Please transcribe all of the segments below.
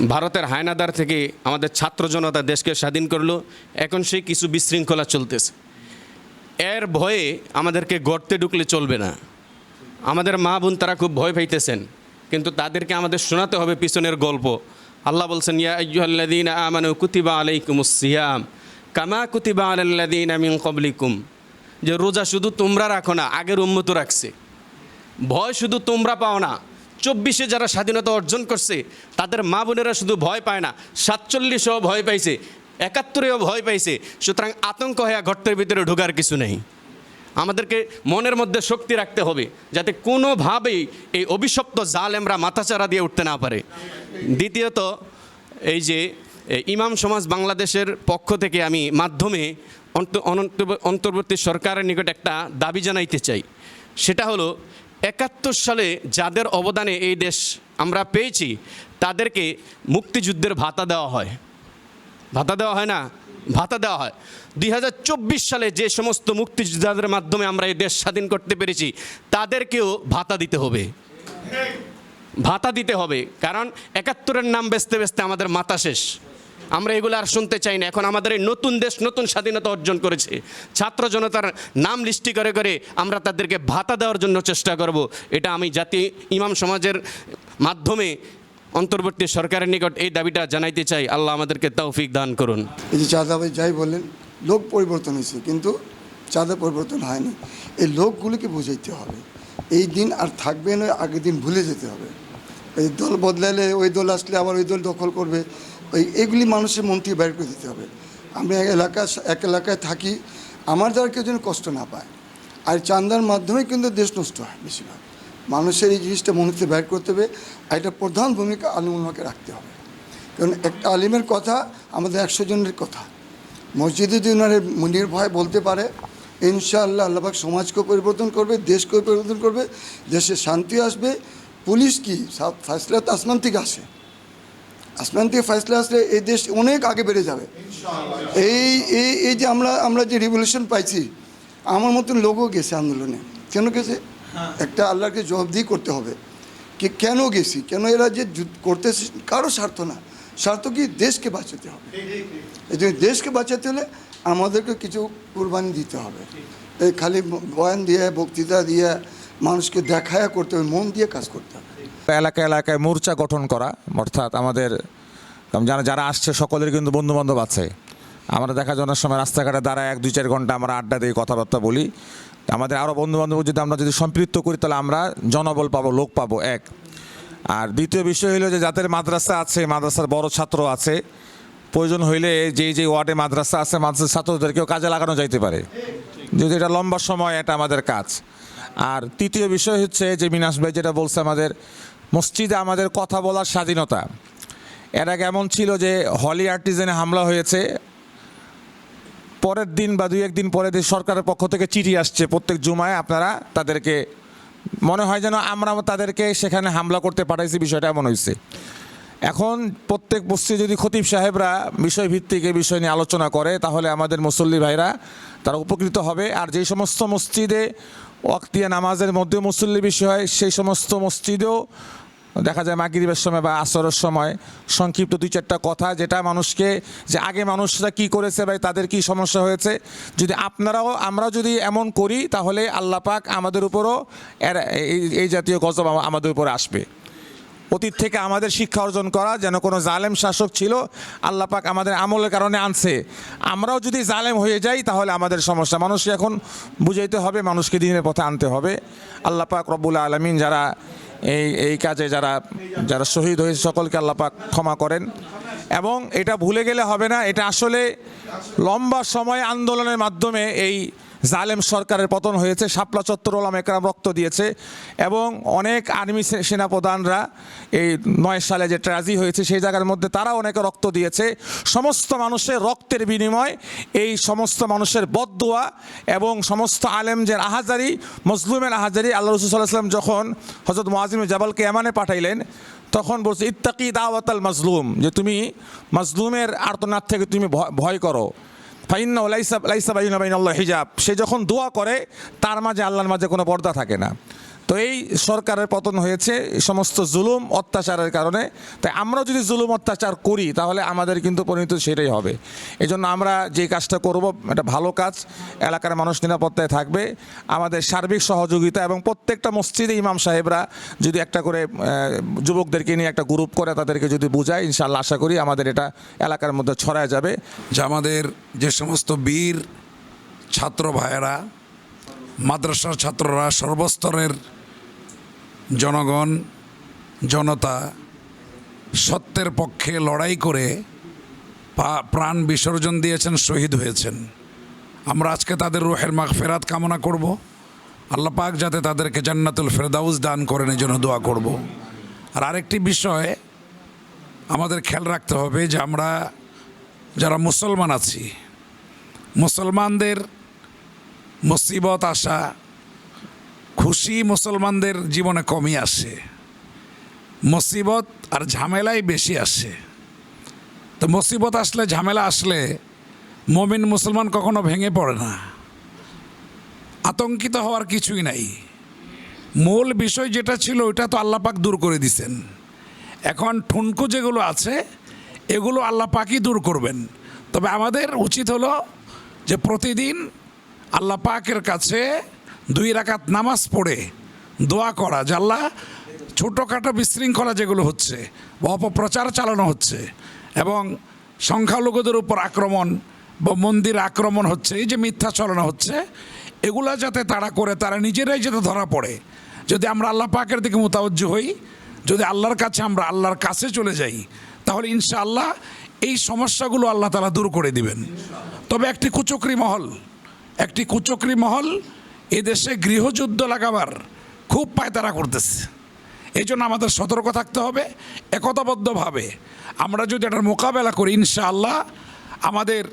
ভারতের হায়নাদার থেকে আমাদের ছাত্র জনতা দেশকে স্বাধীন করল। এখন সেই কিছু বিশৃঙ্খলা চলতেছে। এর ভয়ে আমাদেরকে গর্তে ঢুকলে চলবে না। আমাদের মা বোন তারা খুব ভয় পাইতেছেন, কিন্তু তাদেরকে আমাদের শোনাতে হবে পিছনের গল্প। আল্লাহ বলছেন, ইয়া আইয়ুহাল্লাযীনা আমানু কুতিবা আলাইকুমুস সিয়াম, কামা কুতিবা আলাল্লাযীনা মিন ক্বাবলিকুম। যে রোজা শুধু তোমরা রাখো না, আগের উন্মত রাখছে। ভয় শুধু তোমরা পাও না চব্বিশে যারা স্বাধীনতা অর্জন করছে, তাদের মা বোনেরা শুধু ভয় পায় না, সাতচল্লিশেও ভয় পাইছে, একাত্তরেও ভয় পাইছে, সুতরাং আতঙ্ক হয়ে গর্তের ভিতরে ঢোকার কিছু নেই। আমাদেরকে মনের মধ্যে শক্তি রাখতে হবে, যাতে কোনোভাবেই এই অভিশপ্ত জালেমরা মাথাচাড়া দিয়ে উঠতে না পারে। দ্বিতীয়ত, এই যে ইমাম সমাজ বাংলাদেশের পক্ষ থেকে আমি মাধ্যমে অন্তর্বর্তী সরকারের নিকট একটা দাবি জানাইতে চাই। সেটা হলো একাত্তর সালে যাদের অবদানে এই দেশ আমরা পেয়েছি, তাদেরকে মুক্তিযুদ্ধের ভাতা দেওয়া হয়। ভাতা দেওয়া হয় না? ভাতা দেওয়া হয়। দুই হাজার চব্বিশ সালে যে সমস্ত মুক্তিযোদ্ধাদের মাধ্যমে আমরা এই দেশ স্বাধীন করতে পেরেছি, তাদেরকেও ভাতা দিতে হবে। ভাতা দিতে হবে, কারণ একাত্তরের নাম বেচতে বেচতে আমাদের মাথা শেষ। আমরা এগুলো আর শুনতে চাই না। এখন আমাদের এই নতুন দেশ, নতুন স্বাধীনতা অর্জন করেছে। ছাত্র জনতার নাম লিস্টি করে করে আমরা তাদেরকে ভাতা দেওয়ার জন্য চেষ্টা করব। এটা আমি জাতি, ইমাম সমাজের মাধ্যমে অন্তর্বর্তী সরকারের নিকট এই দাবিটা জানাইতে চাই। আল্লাহ আমাদেরকে তৌফিক দান করুন। এই যে চাঁদা ভাই যাই বললেন লোক পরিবর্তন হয়েছে, কিন্তু চাঁদা পরিবর্তন হয়নি। এই লোকগুলিকে বুঝাইতে হবে? এই দিন আর থাকবে না, আগের দিন ভুলে যেতে হবে। এই দল বদলালে ওই দল আসলে আবার ওই দল দখল করবে। ওই এগুলি মানুষের মন থেকে বের করে দিতে হবে। আমি এক এলাকা, এক এলাকায় থাকি, আমার দ্বারা কেউ যেন কষ্ট না পায়। আর চান্দার মাধ্যমে কিন্তু দেশ নষ্ট হয় বেশিরভাগ। মানুষের এই জিনিসটা মনে থেকে বের করতে হবে, আর এটা প্রধান ভূমিকা আলিমুলমাকে রাখতে হবে। কারণ একটা আলিমের কথা আমাদের একশো জনের কথা। মসজিদে যদি ওনার নির্ভয় বলতে পারে, ইনশাআল্লাহ আল্লাহবাক সমাজকেও পরিবর্তন করবে দেশকেও পরিবর্তন করবে, দেশে শান্তি আসবে। পুলিশ কি? তো আসমান থেকে আসে। আসমান থেকে ফয়সলা আসলে এই দেশ অনেক আগে বেড়ে যাবে। এই এই এই যে আমরা আমরা যে রিভলিউশন পাইছি, আমার মতন লোকও গেছে আন্দোলনে। কেন গেছে? একটা আল্লাহকে জবাবদিহি করতে হবে। কি, কেন গেছি? কেন এরা যে করতেছে, কারও স্বার্থ না। স্বার্থ কি? দেশকে বাঁচাতে হবে। এই জন্য দেশকে বাঁচাতে হলে আমাদেরকে কিছু কুরবানি দিতে হবে। এই খালি বয়ান দিয়ে, বক্তৃতা দিয়ে মানুষকে দেখায়া করতে হবে, মন দিয়ে কাজ করতে হবে। এলাকা এলাকায় মোর্চা গঠন করা, অর্থাৎ আমাদের যারা যারা আসছে সকলের কিন্তু বন্ধু বান্ধব আছে। আমরা দেখা যাওয়ার সময় রাস্তাঘাটে দাঁড়ায় এক, দুই, চার ঘণ্টা আমরা আড্ডা দিয়ে কথাবার্তা বলি। আমাদের আরও বন্ধু বান্ধব যদি আমরা যদি সম্পৃক্ত করি, তাহলে আমরা জনবল পাবো, লোক পাবো, এক। আর দ্বিতীয় বিষয় হলো যে যাদের মাদ্রাসা আছে, মাদ্রাসার বড় ছাত্র আছে, প্রয়োজন হইলে যে যে ওয়ার্ডে মাদ্রাসা আছে, মাদ্রাসার ছাত্রদেরকেও কাজে লাগানো যাইতে পারে। যদি এটা লম্বা সময়, এটা আমাদের কাজ। আর তৃতীয় বিষয় হচ্ছে যে মিনাস ভাই যেটা বলছে আমাদের, মসজিদে আমাদের কথা বলার স্বাধীনতা। এর এমন ছিল যে হলি আর্টিজেনে হামলা হয়েছে, পরের দিন বা দুই একদিন পরে সরকারের পক্ষ থেকে চিঠি আসছে প্রত্যেক জুমায় আপনারা তাদেরকে, মনে হয় যেন আমরা তাদেরকে সেখানে হামলা করতে পাঠাইছি, বিষয়টা এমন হয়েছে এখন প্রত্যেক মসজিদে যদি খতিব সাহেবরা বিষয়ভিত্তিক এই বিষয় নিয়ে আলোচনা করে, তাহলে আমাদের মুসল্লি ভাইরা তারা উপকৃত হবে। আর যেই সমস্ত মসজিদে ওয়াক্তিয়া নামাজের মধ্যে মুসল্লি বেশি হয় সেই সমস্ত মসজিদেও দেখা যায় মাগরিবের সময় বা আসরের সময় সংক্ষিপ্ত দুই চারটা কথা যেটা মানুষকে, যে আগে মানুষরা কি করেছে বা তাদের কি সমস্যা হয়েছে? যদি আপনারাও, আমরা যদি এমন করি, তাহলে আল্লাপাক আমাদের উপরও এই- এই জাতীয় গজব আমাদের উপরে আসবে। অতীত থেকে আমাদের শিক্ষা অর্জন করা যেন কোনো জালেম শাসক ছিল, আল্লাহ পাক আমাদের আমলের কারণে আনছে। আমরাও যদি জালেম হয়ে যাই, তাহলে আমাদের সমস্যা। মানুষকে এখন বুঝাইতে হবে, মানুষকে দিনের পথে আনতে হবে। আল্লাহ পাক রব্বুল আলমিন যারা এই এই কাজে যারা যারা শহীদ হয়েছে, সকলকে আল্লাহ পাক ক্ষমা করেন। এবং এটা ভুলে গেলে হবে না, এটা আসলে লম্বা সময় আন্দোলনের মাধ্যমে এই জালেম সরকারের পতন হয়েছে, শাপলা চত্বর ওলাম একরাম রক্ত দিয়েছে এবং অনেক আর্মি সেনাপ্রধানরা এই নয় সালে যে ট্রাজি হয়েছে সেই জায়গার মধ্যে তারা অনেকে রক্ত দিয়েছে। সমস্ত মানুষের রক্তের বিনিময় এই সমস্ত মানুষের বদদোয়া এবং সমস্ত আলেমদের আহাজারি, মজলুমের আহাজারি আল্লাহ রসুল সাল্লাহাম যখন হজরত মোয়াজিম জাবালকে এমানে পাঠাইলেন, তখন বলছে, ইত্তাকি দাওয়াতাল মাজলুম যে তুমি মাজলুমের আর্তনাদ থেকে তুমি ভয় করো। ফাইন্না লাইসা লাইসা বাইনা বাইন আল্লাহ হিজাব। সে যখন দোয়া করে, তার মাঝে আল্লাহর মাঝে কোনো পর্দা থাকে না। তো এই সরকারের পতন হয়েছে সমস্ত জুলুম, অত্যাচারের কারণে। তাই আমরা যদি জুলুম, অত্যাচার করি, তাহলে আমাদের কিন্তু পরিণত সেটাই হবে। এই জন্য আমরা যে কাজটা করব, এটা ভালো কাজ। এলাকার মানুষ নিরাপত্তায় থাকবে। আমাদের সার্বিক সহযোগিতা এবং প্রত্যেকটা মসজিদে ইমাম সাহেবরা যদি একটা করে যুবকদেরকে নিয়ে একটা গ্রুপ করে, তাদেরকে যদি বোঝায় ইনশাল্লাহ আশা করি আমাদের এটা এলাকার মধ্যে ছড়ায় যাবে। যে আমাদের যে সমস্ত বীর ছাত্র ভাইয়েরা, মাদ্রাসার ছাত্ররা সর্বস্তরের জনগণ, জনতা সত্যের পক্ষে লড়াই করে প্রাণ বিসর্জন দিয়েছেন, শহীদ হয়েছেন। আমরা আজকে তাদের রুহের মাগ ফেরাত কামনা করব। আল্লাহ পাক যাতে তাদেরকে জান্নাতুল ফেরদাউস দান করেন, এই জন্য দোয়া করব। আর আরেকটি বিষয় আমাদের খেয়াল রাখতে হবে যে আমরা যারা মুসলমান আছি, মুসলমানদের মুসিবত আসা খুশি মুসলমানদের জীবনে কমই আসে। মুসিবত আর ঝামেলাই বেশি আসে। তো মুসিবত আসলে, ঝামেলা আসলে মমিন মুসলমান কখনো ভেঙে পড়ে না। আতঙ্কিত হওয়ার কিছুই নাই। মূল বিষয় যেটা ছিল, ওইটা তো আল্লাপাক দূর করে দিছেন। এখন ঠুনকো যেগুলো আছে, এগুলো আল্লাহ পাকই দূর করবেন। তবে আমাদের উচিত হলো যে প্রতিদিন আল্লাহ পাকের কাছে দুই রাকাত নামাজ পড়ে দোয়া করা, জাল্লা, ছোটোখাটো বিশৃঙ্খলা যেগুলো হচ্ছে বা অপপ্রচার চালানো হচ্ছে এবং সংখ্যালঘুদের উপর আক্রমণ বা মন্দির আক্রমণ হচ্ছে, এই যে মিথ্যা চালানো হচ্ছে, এগুলা যাতে তারা করে, তারা নিজেরাই যাতে ধরা পড়ে। যদি আমরা আল্লাহ পাকের দিকে মোতাবজ্জ হই, যদি আল্লাহর কাছে আমরা আল্লাহর কাছে চলে যাই, তাহলে ইনশাআল্লাহ এই সমস্যাগুলো আল্লাহ তালা দূর করে দিবেন। তবে একটি কুচক্রি মহল, একটি কুচক্রি মহল এদেশে গৃহযুদ্ধ লাগাবার খুব পায়তারা করতেছে। এই জন্য আমাদের সতর্ক থাকতে হবে, একতাবদ্ধভাবে। আমরা যদি এটার মোকাবেলা করি, ইনশাআল্লাহ আমাদের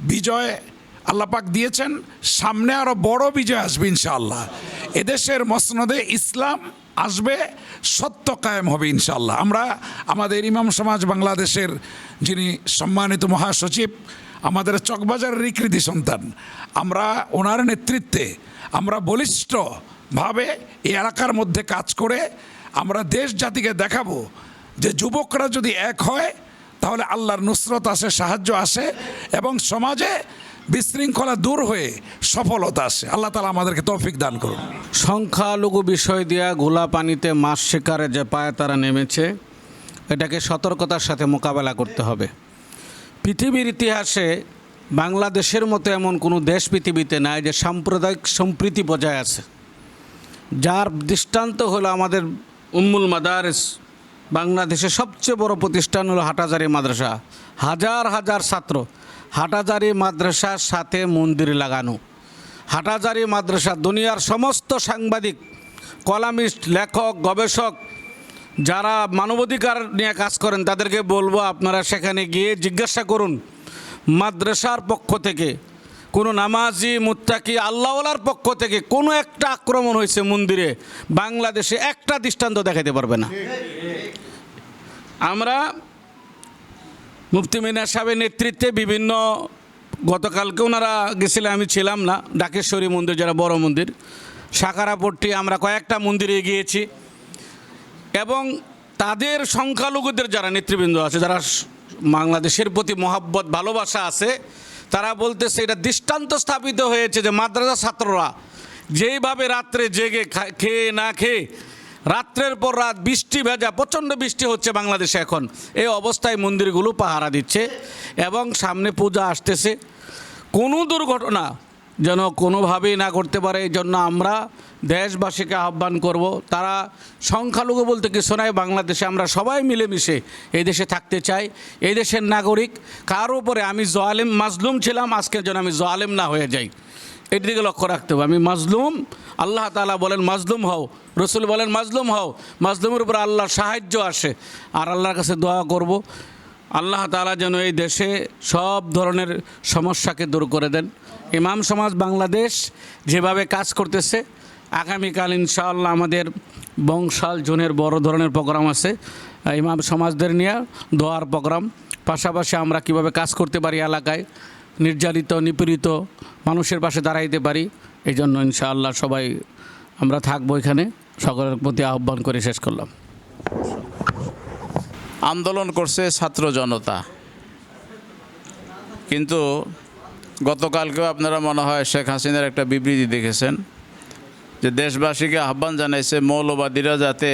বিজয় আল্লাপাক দিয়েছেন, সামনে আরও বড় বিজয় আসবে ইনশাআল্লাহ। এদেশের মসনদে ইসলাম আসবে, সত্য কায়েম হবে ইনশাআল্লাহ। আমরা আমাদের ইমাম সমাজ বাংলাদেশের যিনি সম্মানিত মহাসচিব আমাদের চকবাজারের কৃতি সন্তান। আমরা ওনার নেতৃত্বে, আমরা বলিষ্ঠভাবে এই এলাকার মধ্যে কাজ করে আমরা দেশ জাতিকে দেখাবো যে যুবকরা যদি এক হয়, তাহলে আল্লাহর নুসরত আসে, সাহায্য আসে এবং সমাজে বিশৃঙ্খলা দূর হয়ে সফলতা আসে। আল্লাহ তালা আমাদেরকে তৌফিক দান করুন। সংখ্যালঘু বিষয় দিয়া গোলা পানিতে মাছ শিকারে যে পায়ে তারা নেমেছে, এটাকে সতর্কতার সাথে মোকাবেলা করতে হবে। পৃথিবীর ইতিহাসে বাংলাদেশের মতো এমন কোনো দেশ পৃথিবীতে নাই যে সাম্প্রদায়িক সম্প্রীতি বজায় আছে। যার দৃষ্টান্ত হলো আমাদের উম্মুল মাদারেস। বাংলাদেশের সবচেয়ে বড় প্রতিষ্ঠান হলো হাটাজারি মাদ্রাসা। হাজার হাজার ছাত্র হাটাজারি মাদ্রাসার সাথে মন্দির লাগানো। হাটাজারি মাদ্রাসা দুনিয়ার সমস্ত সাংবাদিক, কলামিস্ট, লেখক, গবেষক যারা মানবাধিকার নিয়ে কাজ করেন, তাদেরকে বলব আপনারা সেখানে গিয়ে জিজ্ঞাসা করুন মাদ্রাসার পক্ষ থেকে। কোনো নামাজি, মুত্তাকি, আল্লাহওয়ালার পক্ষ থেকে কোনো একটা আক্রমণ হয়েছে মন্দিরে, বাংলাদেশে একটা দৃষ্টান্ত দেখাতে পারবে না। আমরা মুফতি মিনা সাহেবের নেতৃত্বে বিভিন্ন, গতকালকে ওনারা গেছিলেন, আমি ছিলাম না, ডাকেশ্বরী মন্দির, যারা বড় মন্দির সাকারাপট্টি আমরা কয়েকটা মন্দিরে গিয়েছি। এবং তাদের সংখ্যালঘুদের যারা নেতৃবৃন্দ আছে, যারা বাংলাদেশের প্রতি মহাব্বত, ভালোবাসা আছে, তারা বলতেছে এটা দৃষ্টান্ত স্থাপিত হয়েছে যে মাদ্রাসা ছাত্ররা যেইভাবে রাত্রে জেগে খেয়ে না খেয়ে রাত্রের পর রাত বৃষ্টি ভেজা, প্রচণ্ড বৃষ্টি হচ্ছে বাংলাদেশে এখন। এই অবস্থায় মন্দিরগুলো পাহারা দিচ্ছে এবং সামনে পূজা আসতেছে। কোনো দুর্ঘটনা যেন কোনোভাবেই না করতে পারে, এই জন্য আমরা দেশবাসীকে আহ্বান করব। তারা সংখ্যালঘু বলতে কিছু নাই, বাংলাদেশে আমরা সবাই মিলেমিশে এই দেশে থাকতে চাই। এই দেশের নাগরিক, কার উপরে? আমি জোয়ালেম, মাজলুম ছিলাম, আজকের জন্য আমি জোয়ালেম না হয়ে যাই। এটির দিকে লক্ষ্য রাখতে হবে। আমি মাজলুম, আল্লাহ তালা বলেন, মাজলুম হও। রসুল বলেন, মাজলুম হও। মাজলুমের উপর আল্লাহর সাহায্য আসে। আর আল্লাহর কাছে দোয়া করব, আল্লাহ তালা যেন এই দেশে সব ধরনের সমস্যাকে দূর করে দেন। ইমাম সমাজ বাংলাদেশ যেভাবে কাজ করতেছে, আগামীকাল ইনশাআল্লাহ আমাদের বংশাল জোনের বড় ধরনের প্রোগ্রাম আছে। ইমাম সমাজদের নিয়ে দোয়ার প্রোগ্রাম। পাশাপাশি আমরা কীভাবে কাজ করতে পারি এলাকায়, নির্যাতিত, নিপীড়িত মানুষের পাশে দাঁড়াইতে পারি, এই জন্য ইনশাআল্লাহ সবাই আমরা থাকব এখানে। সকলের প্রতি আহ্বান করে শেষ করলাম। আন্দোলন করছে ছাত্র জনতা। কিন্তু গতকালকেও আপনারা মনে হয় শেখ হাসিনার একটা বিবৃতি দেখেছেন যে দেশবাসীকে আহ্বান জানাইছে মৌলবাদীরা যাতে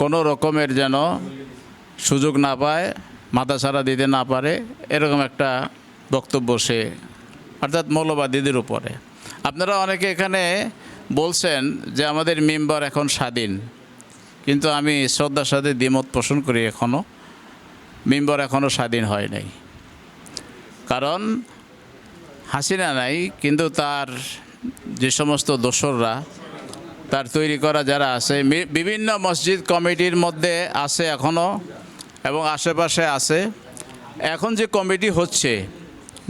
কোনো রকমের যেন সুযোগ না পায় মাথা ছাড়া দিতে না পারে, এরকম একটা বক্তব্য সে, অর্থাৎ মৌলবাদীদের উপরে। আপনারা অনেকে এখানে বলছেন যে আমাদের মেম্বার এখন স্বাধীন, কিন্তু আমি শ্রদ্ধার সাথে দ্বিমত পোষণ করি এখনও মেম্বার এখনও স্বাধীন হয় নাই। কারণ হাসিনা নাই, কিন্তু তার যে সমস্ত দোসররা, তার তৈরি করা যারা আছে বিভিন্ন মসজিদ কমিটির মধ্যে আছে এখনও এবং আশেপাশে আছে। এখন যে কমিটি হচ্ছে,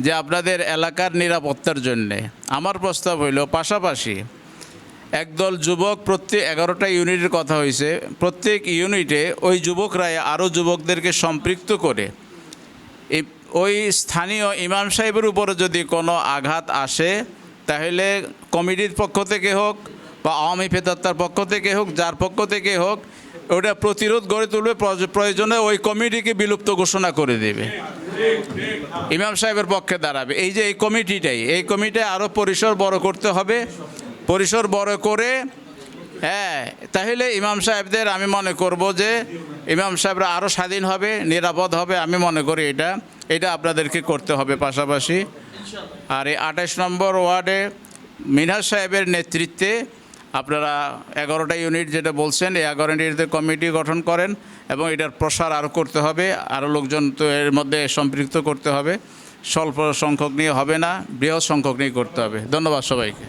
যে আপনাদের এলাকার নিরাপত্তার জন্যে, আমার প্রস্তাব হইল পাশাপাশি একদল যুবক প্রত্যেক, এগারোটা ইউনিটের কথা হয়েছে প্রত্যেক ইউনিটে ওই যুবকরাই আরও যুবকদেরকে সম্পৃক্ত করে, এই ওই স্থানীয় ইমাম সাহেবের উপরে যদি কোনো আঘাত আসে, তাহলে কমিটির পক্ষ থেকে হোক বা আওয়ামী ফেতাত্তার পক্ষ থেকে হোক, যার পক্ষ থেকে হোক, ওটা প্রতিরোধ গড়ে তুলবে প্রয়োজ- প্রয়োজনে ওই কমিটিকে বিলুপ্ত ঘোষণা করে দেবে। ইমাম সাহেবের পক্ষে দাঁড়াবে। এই যে এই কমিটিটাই, এই কমিটি আরও পরিসর বড় করতে হবে। পরিসর বড় করে হ্যাঁ তাহলে ইমাম সাহেবদের আমি মনে করব যে, ইমাম সাহেবরা আরও স্বাধীন হবে, নিরাপদ হবে, আমি মনে করি এটা। এটা আপনাদেরকে করতে হবে পাশাপাশি। আর এই আঠাশ নম্বর ওয়ার্ডে মিনহাজ সাহেবের নেতৃত্বে আপনারা এগারোটা ইউনিট যেটা বলছেন, এই এগারো ইউনিটের কমিটি গঠন করেন এবং এটার প্রসার আরও করতে হবে, আরও লোকজন তো এর মধ্যে সম্পৃক্ত করতে হবে। স্বল্প সংখ্যক নিয়ে হবে না, বৃহৎ সংখ্যক নিয়ে করতে হবে। ধন্যবাদ সবাইকে।